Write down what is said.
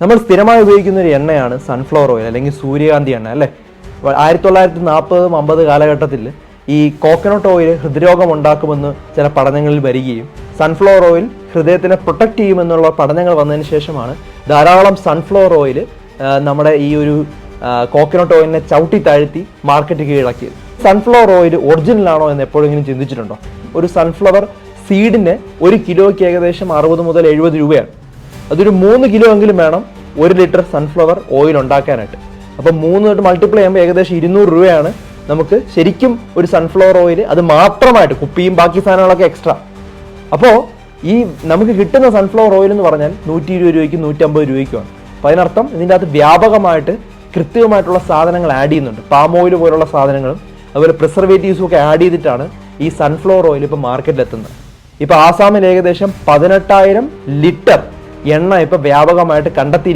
നമ്മൾ സ്ഥിരമായി ഉപയോഗിക്കുന്ന ഒരു എണ്ണയാണ് സൺഫ്ലവർ ഓയിൽ അല്ലെങ്കിൽ സൂര്യകാന്തി എണ്ണ അല്ലേ? ആയിരത്തി തൊള്ളായിരത്തി നാൽപ്പതും അമ്പത് കാലഘട്ടത്തിൽ ഈ കോക്കനട്ട് ഓയിൽ ഹൃദ്രോഗം ഉണ്ടാക്കുമെന്ന് ചില പഠനങ്ങളിൽ വരികയും സൺഫ്ലവർ ഓയിൽ ഹൃദയത്തിനെ പ്രൊട്ടക്റ്റ് ചെയ്യുമെന്നുള്ള പഠനങ്ങൾ വന്നതിന് ശേഷമാണ് ധാരാളം സൺഫ്ലവർ ഓയിൽ നമ്മുടെ ഈ ഒരു കോക്കനട്ട് ഓയിലിനെ ചവിട്ടി താഴ്ത്തി മാർക്കറ്റ് കീഴടക്കിയത്. സൺഫ്ലവർ ഓയിൽ ഒറിജിനൽ ആണോ എന്ന് എപ്പോഴെങ്കിലും ചിന്തിച്ചിട്ടുണ്ടോ? ഒരു സൺഫ്ലവർ സീഡിന് ഒരു കിലോയ്ക്ക് ഏകദേശം അറുപത് മുതൽ എഴുപത് രൂപയാണ്. അതൊരു മൂന്ന് കിലോ എങ്കിലും വേണം ഒരു ലിറ്റർ സൺഫ്ലവർ ഓയിൽ ഉണ്ടാക്കാനായിട്ട്. അപ്പം മൂന്ന് തൊട്ട് മൾട്ടിപ്ലൈ ചെയ്യുമ്പോൾ ഏകദേശം ഇരുന്നൂറ് രൂപയാണ് നമുക്ക് ശരിക്കും ഒരു സൺഫ്ലവർ ഓയിൽ അത് മാത്രമായിട്ട് കുപ്പിയും ബാക്കി സാധനങ്ങളൊക്കെ എക്സ്ട്രാ അപ്പോൾ ഈ നമുക്ക് കിട്ടുന്ന സൺഫ്ലവർ ഓയിൽ എന്ന് പറഞ്ഞാൽ നൂറ്റി ഇരുപത് രൂപയ്ക്കും നൂറ്റമ്പത് രൂപയ്ക്കുമാണ്. അപ്പോൾ അതിനർത്ഥം ഇതിന്റെ അകത്ത് വ്യാപകമായിട്ട് കൃത്യമായിട്ടുള്ള സാധനങ്ങൾ ആഡ് ചെയ്യുന്നുണ്ട്. പാം ഓയിൽ പോലുള്ള സാധനങ്ങളും അതുപോലെ പ്രിസർവേറ്റീവ്സും ഒക്കെ ആഡ് ചെയ്തിട്ടാണ് ഈ സൺഫ്ലവർ ഓയിൽ ഇപ്പോൾ മാർക്കറ്റിൽ എത്തുന്നത് ഇപ്പോൾ ആസാമിൽ ഏകദേശം പതിനെട്ടായിരം ലിറ്റർ എണ്ണ ഇപ്പോൾ വ്യാപകമായിട്ട് കണ്ടെത്തി